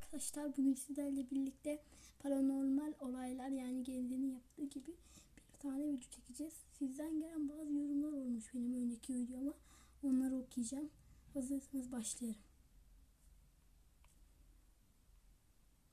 arkadaşlar bugün sizlerle birlikte paranormal olaylar yani Gemze'nin yaptığı gibi bir tane video çekeceğiz. Sizden gelen bazı yorumlar olmuş benim önceki videoma. Onları okuyacağım. Hazırsanız başlayalım.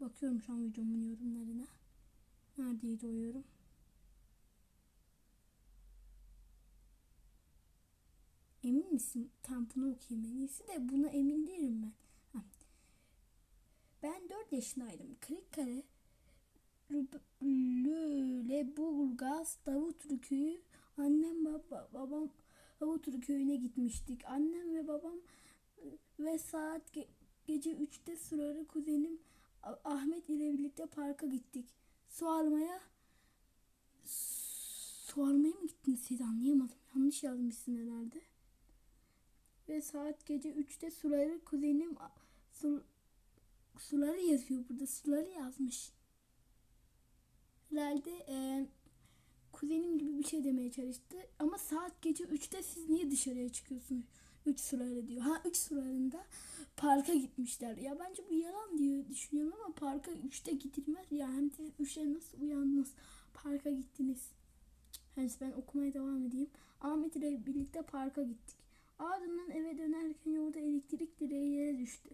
Bakıyorum şu an videomun yorumlarına. Neredeydi o yorum? Emin misin? Tam bunu okuyayım en iyisi de buna emin değilim ben. Ben 4 yaşındaydım. Kırıkkale, Lüleburgaz, Davutlu köyü, annem baba, babam Davutlu köyüne gitmiştik. Annem ve babam ve saat ge- gece 3'te sıralı kuzenim Ahmet ile birlikte parka gittik. Su almaya su almaya mı gittiniz siz anlayamadım. Yanlış yazmışsın herhalde. Ve saat gece 3'te suları kuzenim su, suları yazıyor burada. Suları yazmış. Herhalde e, kuzenim gibi bir şey demeye çalıştı. Ama saat gece 3'te siz niye dışarıya çıkıyorsunuz? 3 suları diyor. Ha 3 sularında parka gitmişler. Ya bence bu yalan diye düşünüyorum ama parka 3'te gidilmez. Ya hem siz 3'te nasıl uyandınız? Parka gittiniz. Hani ben okumaya devam edeyim. Ahmet ile birlikte parka gittik. Ardından eve dönerken yolda elektrik direği yere düştü.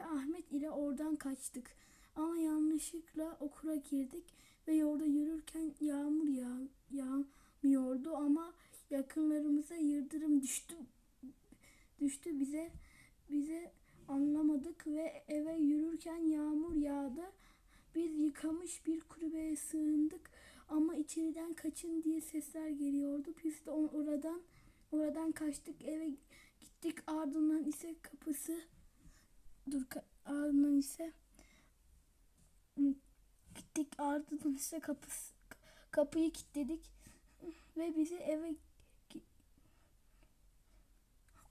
Ve Ahmet ile oradan kaçtık. Ama yanlışlıkla okula girdik ve yolda yürürken yağmur yağ, yağmıyordu ama yakınlarımıza yıldırım düştü düştü bize bize anlamadık ve eve yürürken yağmur yağdı. Biz yıkamış bir kulübeye sığındık ama içeriden kaçın diye sesler geliyordu. Biz de oradan oradan kaçtık eve gittik ardından ise kapısı dur ardından ise gittik ardından ise kapısı kapıyı kilitledik ve bizi eve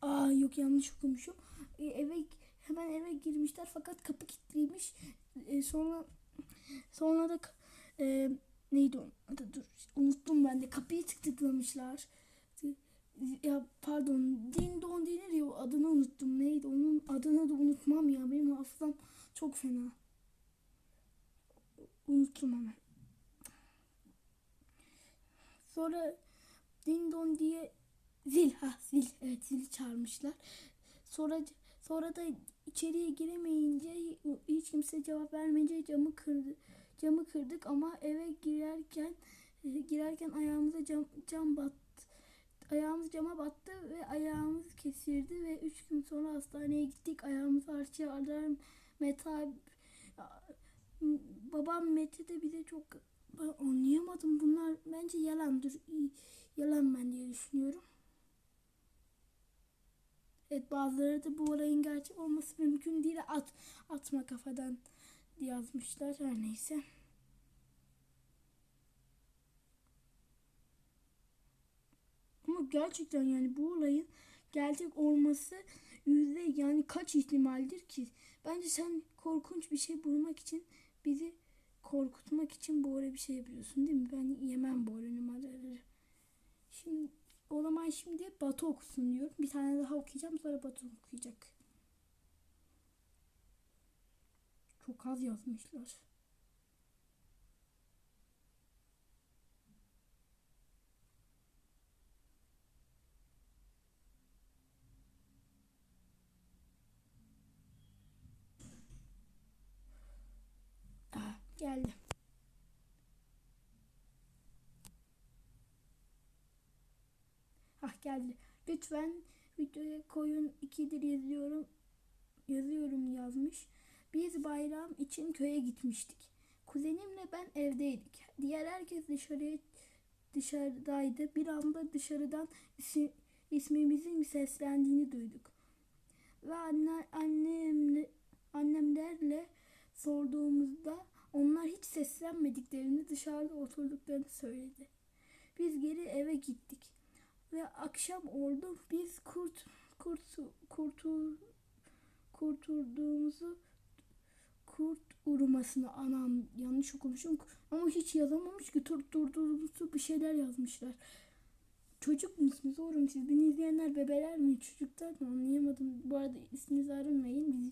Aa yok yanlış okumuşum. E, eve hemen eve girmişler fakat kapı kilitliymiş. E, sonra sonra da e, neydi onun dur unuttum ben de kapıyı tıklamışlar. Ya pardon din don denir ya adını unuttum neydi onun adını da unutmam ya benim hafızam çok fena. Unuttum hemen. Sonra din don diye zil ha zil evet zil çağırmışlar. Sonra sonra da içeriye giremeyince hiç kimse cevap vermeyince camı kırdı. Camı kırdık ama eve girerken e, girerken ayağımıza cam, cam battı. Ayağımız cama battı ve ayağımız kesildi ve üç gün sonra hastaneye gittik. Ayağımız arçı alarm meta babam Mete de bize çok ben anlayamadım bunlar bence yalandır yalan ben diye düşünüyorum. Evet bazıları da bu olayın gerçek olması mümkün değil at atma kafadan yazmışlar her neyse. Ama gerçekten yani bu olayın gerçek olması yüzde yani kaç ihtimaldir ki? Bence sen korkunç bir şey bulmak için bizi korkutmak için böyle bir şey yapıyorsun değil mi? Ben yemem böyle numaraları. Şimdi o zaman şimdi Batı okusun diyorum. Bir tane daha okuyacağım sonra Batı okuyacak. Çok az yazmışlar. Ah, geldi. Ah geldi. Lütfen videoya koyun ikidir yazıyorum. Yazıyorum yazmış. Biz bayram için köye gitmiştik. Kuzenimle ben evdeydik. Diğer herkes dışarıya dışarıdaydı. Bir anda dışarıdan isi- ismimizin seslendiğini duyduk. Ve anne, annemle, annemlerle sorduğumuzda onlar hiç seslenmediklerini dışarıda oturduklarını söyledi. Biz geri eve gittik ve akşam oldu. Biz kurt kurt kurtul kurtulduğumuzu kurt urumasını anam yanlış okumuşum ama hiç yazamamış ki kurtulduğumuzu bir şeyler yazmışlar. Çocuk musunuz oğlum siz beni izleyenler bebeler mi çocuklar mı anlayamadım. Bu arada isminizi arınmayın. Bizi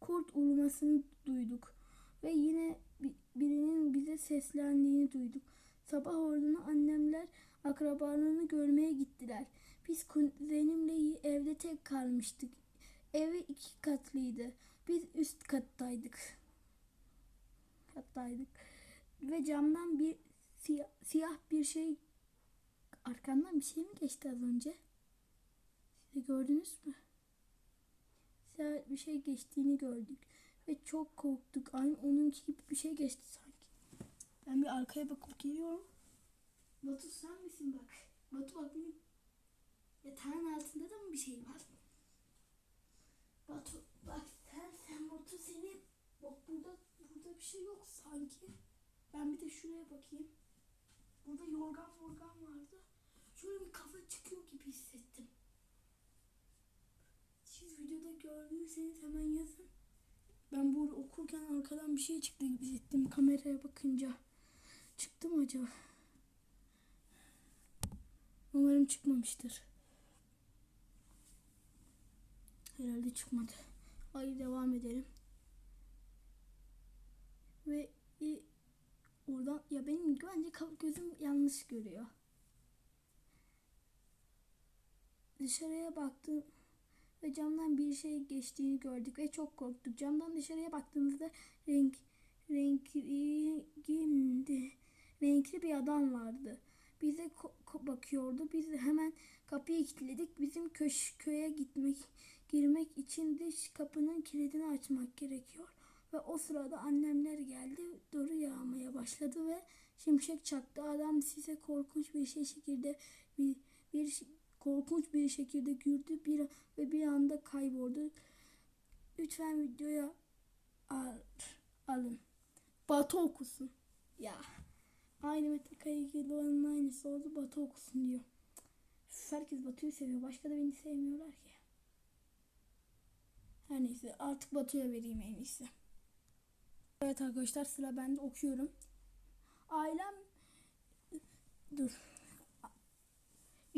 kurt ulumasını duyduk. Ve yine bi- birinin bize seslendiğini duyduk. Sabah orduna annemler akrabalarını görmeye gittiler. Biz kuzenimle evde tek kalmıştık. Evi iki katlıydı. Biz üst kattaydık. Kattaydık. Ve camdan bir siyah, siyah bir şey arkandan bir şey mi geçti az önce? Siz gördünüz mü? Siyah bir şey geçtiğini gördük. Ve çok korktuk. Aynı onunki gibi bir şey geçti sanki. Ben bir arkaya bakıp geliyorum. Batu sen misin bak? Batu bak benim yatağın altında da mı bir şey var? Batu bak sen sen Batu seni bak burada burada bir şey yok sanki. Ben bir de şuraya bakayım. Burada yorgan yorgan vardı. Şöyle bir kafa çıkıyor gibi hissettim. Siz videoda gördüyseniz hemen yazın. Ben burada okurken arkadan bir şey çıktı gibi hissettim kameraya bakınca. Çıktı mı acaba? Umarım çıkmamıştır. Herhalde çıkmadı. Hayır devam edelim. Ve e, oradan ya benim bence gözüm yanlış görüyor. Dışarıya baktım ve camdan bir şey geçtiğini gördük ve çok korktuk. Camdan dışarıya baktığımızda renk renkli. Renkli bir adam vardı. Bize bakıyordu. Biz hemen kapıyı kilitledik. Bizim köş köye gitmek girmek için dış kapının kilidini açmak gerekiyor. Ve o sırada annemler geldi. Doru yağmaya başladı ve şimşek çaktı. Adam size korkunç bir şey şekilde bir, bir korkunç bir şekilde güldü bir ve bir anda kayboldu. Lütfen videoya al, alın. Batı okusun. Ya. Aynı Metallica'ya ilgili olanın aynısı oldu. Batı okusun diyor. Herkes Batu'yu seviyor. Başka da beni sevmiyorlar ki. Her neyse artık Batu'ya vereyim en iyisi. Evet arkadaşlar sıra bende okuyorum. Ailem dur.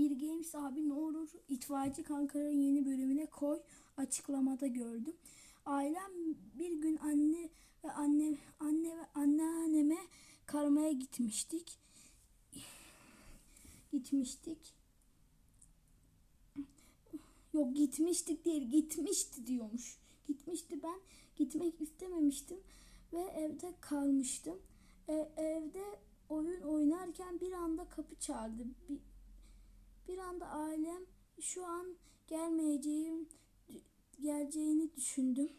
Bir Games abi ne olur itfaiyeci kankaların yeni bölümüne koy açıklamada gördüm. Ailem bir gün anne ve anne anne ve anneanneme karmaya gitmiştik. Gitmiştik. Yok gitmiştik değil gitmişti diyormuş. Gitmişti ben gitmek istememiştim ve evde kalmıştım. E, evde oyun oynarken bir anda kapı çaldı. Bir, bir anda ailem şu an gelmeyeceğim geleceğini düşündüm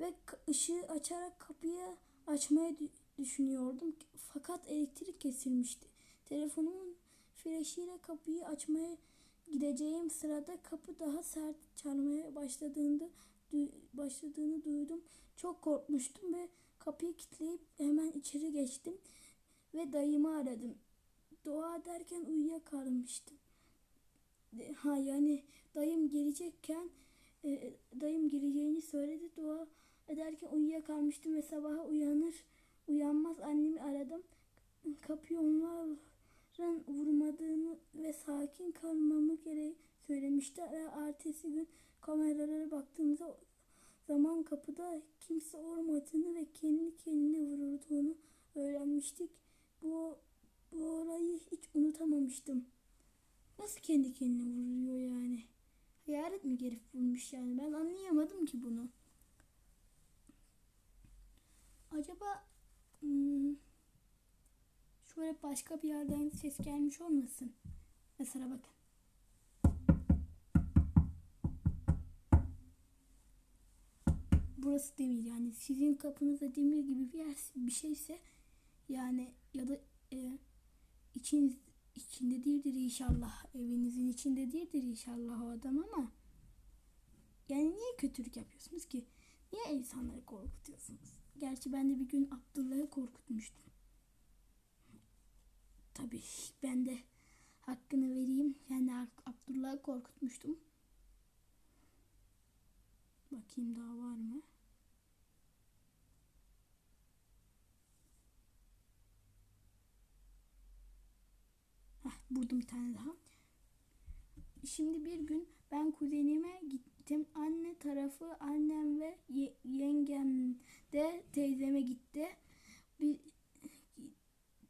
ve ışığı açarak kapıyı açmaya dü- düşünüyordum fakat elektrik kesilmişti. Telefonumun flaşıyla kapıyı açmaya gideceğim sırada kapı daha sert çalmaya başladığında başladığını duydum. Çok korkmuştum ve kapıyı kilitleyip hemen içeri geçtim ve dayımı aradım. Dua ederken uyuyakalmıştım. Ha yani dayım gelecekken e, dayım geleceğini söyledi. Dua ederken uyuyakalmıştım ve sabaha uyanır uyanmaz annemi aradım. Kapıyı onların vurmadığını ve sakin kalmamı gerek söylemişti ve ertesi gün kameralara baktığımızda zaman kapıda kimse olmadığını ve kendi kendine vurulduğunu öğrenmiştik. Bu bu olayı hiç unutamamıştım. Nasıl kendi kendine vuruyor yani? Hayalet mi gelip vurmuş yani? Ben anlayamadım ki bunu. Acaba hmm, şöyle başka bir yerden ses gelmiş olmasın? Mesela bakın. Burası demir yani sizin kapınızda demir gibi bir yer bir şeyse yani ya da e, içiniz içinde değildir inşallah evinizin içinde değildir inşallah o adam ama yani niye kötülük yapıyorsunuz ki? Niye insanları korkutuyorsunuz? Gerçi ben de bir gün Abdullah'ı korkutmuştum. Tabii ben de hakkını vereyim. Yani Abdullah'ı korkutmuştum. Bakayım daha var mı? Heh, buldum bir tane daha. Şimdi bir gün ben kuzenime gittim. Anne tarafı annem ve ye yengem de teyzeme gitti. Bir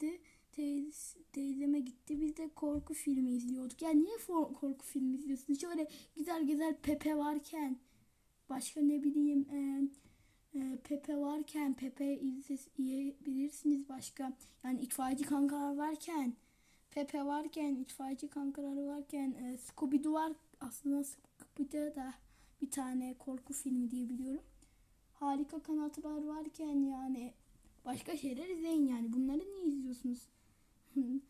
gitti. Teyz, teyzeme gitti. Biz de korku filmi izliyorduk. Ya niye korku filmi izliyorsun? Şöyle güzel güzel Pepe varken başka ne bileyim e, e, Pepe varken Pepe izleyebilirsiniz başka. Yani itfaiyeci kankalar varken Pepe varken itfaiyeci kankalar varken e, Scooby-Doo var. Aslında Scooby-Doo da bir tane korku filmi diye biliyorum. Harika kanatlar varken yani başka şeyler izleyin yani. Bunları niye izliyorsunuz?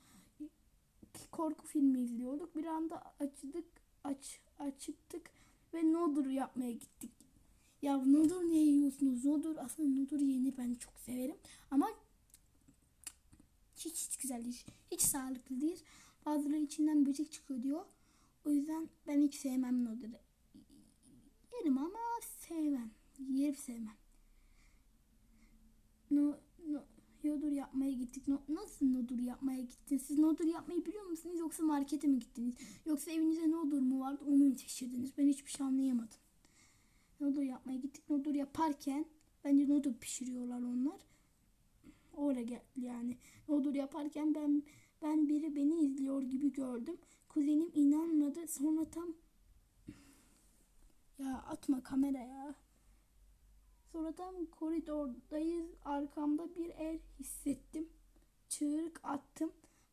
korku filmi izliyorduk. Bir anda açtık, aç, açıktık ve noodle yapmaya gittik. Ya noodle niye yiyorsunuz? Noodle aslında noodle yeni ben çok severim ama hiç hiç güzel değil. Hiç sağlıklı değil. Bazıları içinden böcek çıkıyor diyor. O yüzden ben hiç sevmem noodle'ı. Yerim ama sevmem. Yerim sevmem. No, no, noodle yapmaya gittik. No, nasıl noodle yapmaya gittiniz? Siz noodle yapmayı biliyor musunuz yoksa markete mi gittiniz? Yoksa evinizde noodle mu vardı onu mu taşırdınız? Ben hiçbir şey anlayamadım. Noodle yapmaya gittik. Noodle yaparken bence noodle pişiriyorlar onlar. Oraya geldi yani. Noodle yaparken ben ben biri beni izliyor gibi gördüm. Kuzenim inanmadı. Sonra tam ya atma kameraya. Sonra tam koridordayız. Arkamda bir el hissettim. Çığlık attım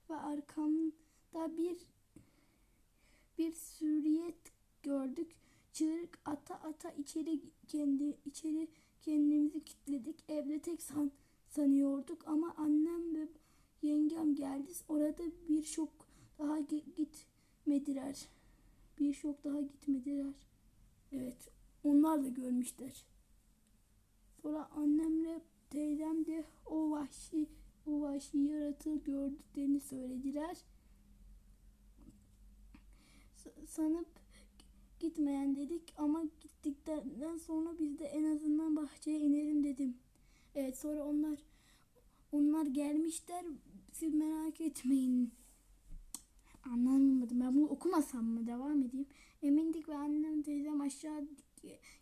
ve arkamda bir bir süriyet gördük. Çığlık ata ata içeri kendi içeri kendimizi kilitledik. Evde tek san, sanıyorduk ama annem ve yengem geldi. Orada bir şok daha gi- gitmediler. Bir şok daha gitmediler. Evet, onlar da görmüşler. Sonra annemle teyzem de o vahşi o vahşi yaratığı gördüklerini söylediler. Sanıp gitmeyen dedik ama gittikten sonra biz de en azından. Evet sonra onlar onlar gelmişler. Siz merak etmeyin. Anlamadım. Ben bunu okumasam mı? Devam edeyim. Emindik ve annem teyzem aşağı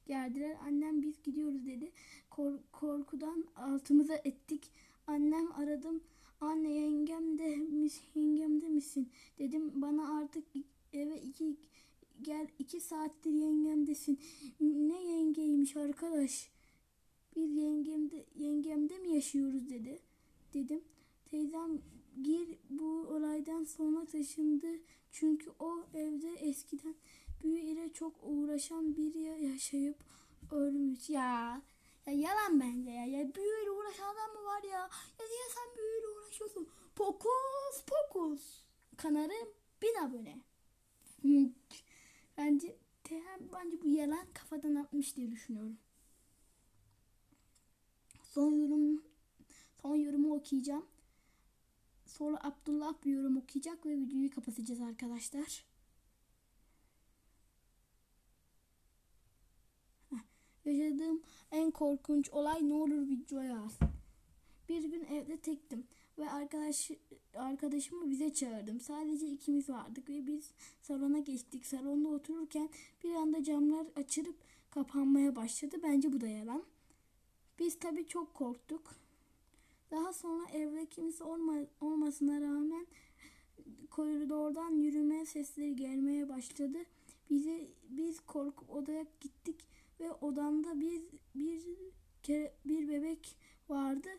geldiler. Annem biz gidiyoruz dedi. Kor- korkudan altımıza ettik. Annem aradım. Anne yengem de mis yengem de misin? Dedim bana artık eve iki gel iki saattir yengemdesin. Ne yengeymiş arkadaş? Biz yengemde yengemde mi yaşıyoruz dedi. Dedim. Teyzem gir bu olaydan sonra taşındı. Çünkü o evde eskiden büyü ile çok uğraşan biri yaşayıp ölmüş. Ya ya yalan bence ya. Ya büyüyle uğraşan adam mı var ya? Ya niye sen büyüyle uğraşıyorsun? Pokus pokus. Kanarım bin abone. bence Tehem bence bu yalan kafadan atmış diye düşünüyorum. Son yorum son yorumu okuyacağım. Sonra Abdullah bir yorum okuyacak ve videoyu kapatacağız arkadaşlar. Yaşadığım en korkunç olay ne olur videoya yaz. Bir gün evde tektim ve arkadaş arkadaşımı bize çağırdım. Sadece ikimiz vardık ve biz salona geçtik. Salonda otururken bir anda camlar açılıp kapanmaya başladı. Bence bu da yalan. Biz tabii çok korktuk. Daha sonra evde kimse olma, olmasına rağmen koridordan yürüme sesleri gelmeye başladı. Bize biz korkup odaya gittik ve odamda bir bir kere bir bebek vardı.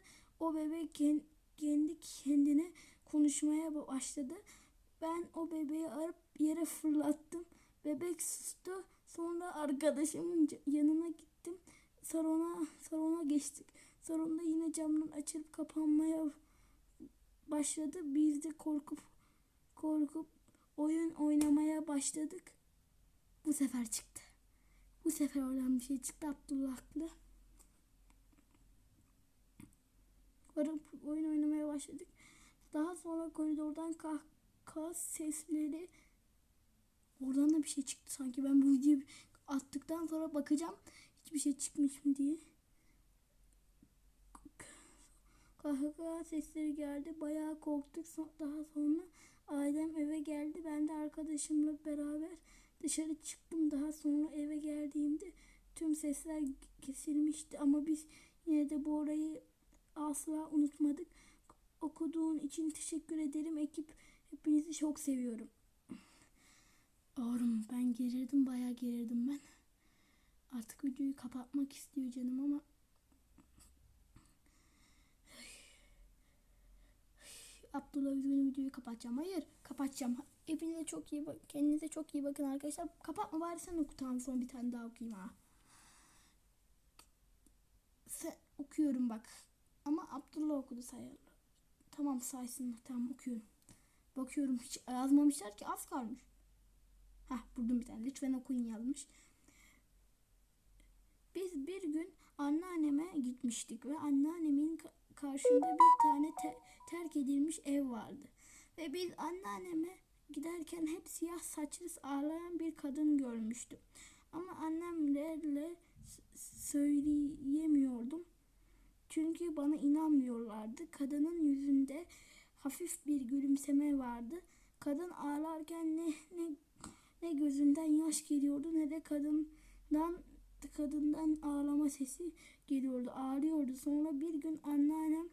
O bebek kendi kendine konuşmaya başladı. Ben o bebeği alıp yere fırlattım. Bebek sustu. Sonra arkadaşımın yanına gittim. Salona salona geçtik. Salonda yine camlar açılıp kapanmaya başladı. Biz de korkup korkup oyun oynamaya başladık. Bu sefer çıktı. Bu sefer oradan bir şey çıktı Abdullah'la. Varıp oyun oynamaya başladık. Daha sonra koridordan kahkaha sesleri oradan da bir şey çıktı sanki. Ben bu videoyu attıktan sonra bakacağım hiçbir şey çıkmış mı diye. Kahkaha sesleri geldi. Bayağı korktuk. Daha sonra ailem eve geldi. Ben de arkadaşımla beraber dışarı çıktım. Daha sonra eve geldiğimde tüm sesler kesilmişti. Ama biz yine de bu orayı asla unutmadık. Okuduğun için teşekkür ederim. Ekip Hepinizi çok seviyorum. Oğlum ben gerildim bayağı gerildim ben. Artık videoyu kapatmak istiyor canım ama Abdullah üzgünüm videoyu kapatacağım. Hayır kapatacağım. Hepinize çok iyi bak. Kendinize çok iyi bakın arkadaşlar. Kapatma bari sen oku tamam son bir tane daha okuyayım ha. Sen okuyorum bak. Ama Abdullah okudu sayarlı. Tamam saysın. Tamam okuyorum. Bakıyorum hiç yazmamışlar ki az kalmış. Hah buldum bir tane. Lütfen okuyun yazmış. Biz bir gün anneanneme gitmiştik ve anneannemin ka- karşında bir tane te- terk edilmiş ev vardı. Ve biz anneanneme giderken hep siyah saçlı ağlayan bir kadın görmüştüm. Ama annemlerle söyleyemiyordum. Çünkü bana inanmıyorlardı. Kadının yüzünde hafif bir gülümseme vardı. Kadın ağlarken ne ne ne gözünden yaş geliyordu ne de kadından kadından ağlama sesi geliyordu. Ağlıyordu. Sonra bir gün anneannem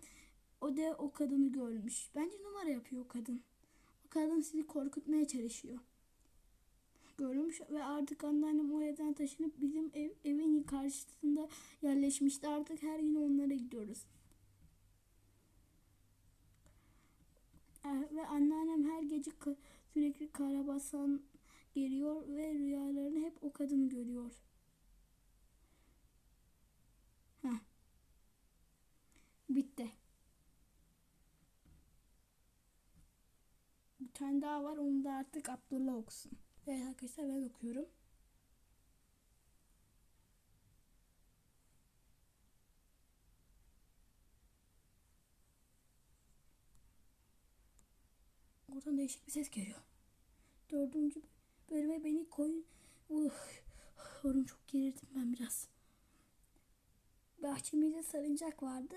o da o kadını görmüş. Bence numara yapıyor o kadın. O kadın sizi korkutmaya çalışıyor. Görmüş ve artık anneannem o evden taşınıp bizim ev, evin karşısında yerleşmişti. Artık her gün onlara gidiyoruz. Ve anneannem her gece sürekli karabasan geliyor ve rüyalarını hep o kadını görüyor. Heh. Bitti. Bir tane daha var onu da artık Abdullah okusun. Evet arkadaşlar ben okuyorum. Oradan değişik bir ses geliyor. Dördüncü bölüme beni koyun. Uh, oğlum çok gerildim ben biraz. Bahçemizde sarıncak vardı.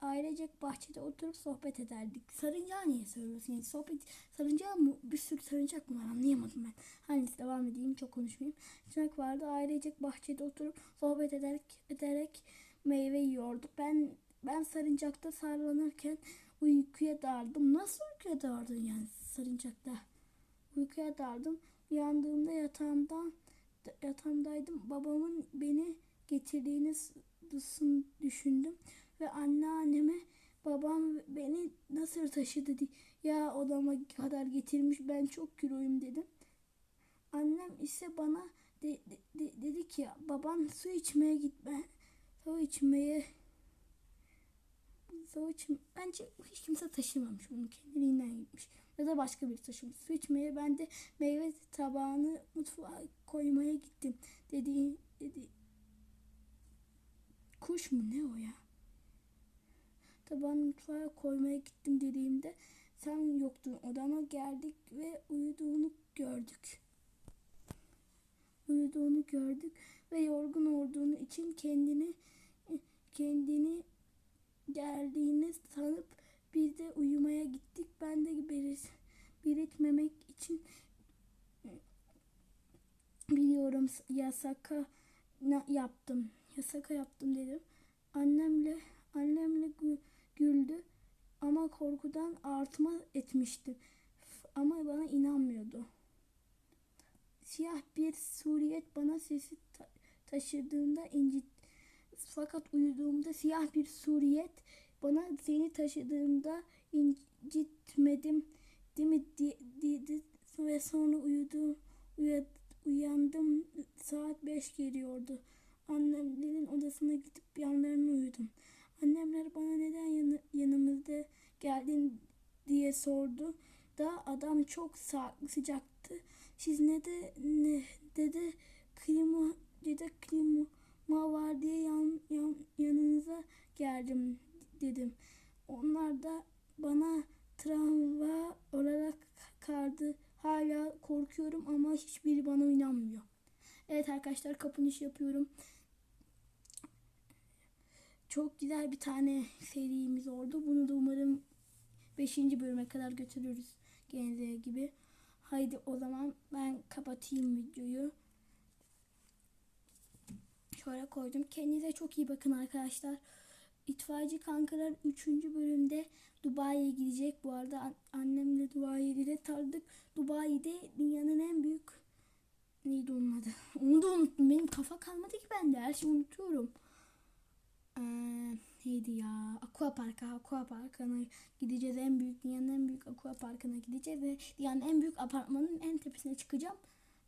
Ailecek bahçede oturup sohbet ederdik. Sarıncağı niye söylüyorsun? Yani sohbet sarıncağı mı? Bir sürü sarıncak mı var anlayamadım ben. Hangisi devam edeyim çok konuşmayayım. Sarıncak vardı. Ailecek bahçede oturup sohbet ederek, ederek meyve yiyorduk. Ben ben sarıncakta sarlanırken uykuya daldım. Nasıl uykuya daldın yani sarıncakta? Uykuya daldım. Uyandığımda yatağımdan yatağımdaydım. Babamın beni getirdiğini dısın- düşündüm ve anneanneme babam beni nasıl taşıdı ya odama kadar getirmiş ben çok kiloyum dedim. Annem ise bana de- de- de- dedi ki baban su içmeye gitme. Su içmeye su içme. Bence hiç kimse taşımamış bunu kendiliğinden gitmiş. Ya da başka biri taşımış. Su içmeye ben de meyve tabağını mutfağa koymaya gittim dedi dedi. Kuş mu ne o ya? Tabağını mutfağa koymaya gittim dediğimde sen yoktun. Odama geldik ve uyuduğunu gördük. Uyuduğunu gördük ve yorgun olduğunu için kendini kendini geldiğini sanıp biz de uyumaya gittik. Ben de bir, belirtmemek için biliyorum yasaka na- yaptım. Yasaka yaptım dedim. Annemle annemle gü- güldü ama korkudan artma etmişti. F- Ama bana inanmıyordu. Siyah bir suriyet bana sesi ta- taşıdığında incit fakat uyuduğumda siyah bir suriyet bana seni taşıdığında incitmedim değil mi di- dedi ve sonra uyudum uya- uyandım. Saat 5 geliyordu. Annemlerin odasına gidip yanlarına uyudum. Annemler bana neden yanı- yanımızda geldin diye sordu. Da adam çok sıcaktı. Siz ne de ne dedi klima dedi klima ma var diye yan, yan, yanınıza geldim dedim. Onlar da bana travma olarak kaldı. Hala korkuyorum ama hiçbiri bana inanmıyor. Evet arkadaşlar kapanış yapıyorum. Çok güzel bir tane serimiz oldu. Bunu da umarım 5. bölüme kadar götürürüz. Genze gibi. Haydi o zaman ben kapatayım videoyu. Şöyle koydum. Kendinize çok iyi bakın arkadaşlar. İtfaiyeci kankalar 3. bölümde Dubai'ye gidecek. Bu arada an- annemle Dubai'ye bilet aldık. Dubai'de dünyanın en büyük neydi onun adı? Onu da unuttum. Benim kafa kalmadı ki bende. Her şeyi unutuyorum. Ee, neydi ya? Aqua Park'a, Aqua Park'a gideceğiz. En büyük, dünyanın en büyük Aqua Park'ına gideceğiz ve dünyanın en büyük apartmanın en tepesine çıkacağım.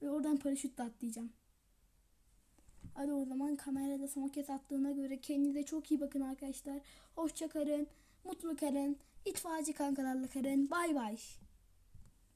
Ve oradan paraşütle atlayacağım. Hadi o zaman kamerada son kez attığına göre kendinize çok iyi bakın arkadaşlar. Hoşça kalın, mutlu kalın, itfaiyeci kankalarla kalın. Bay bay.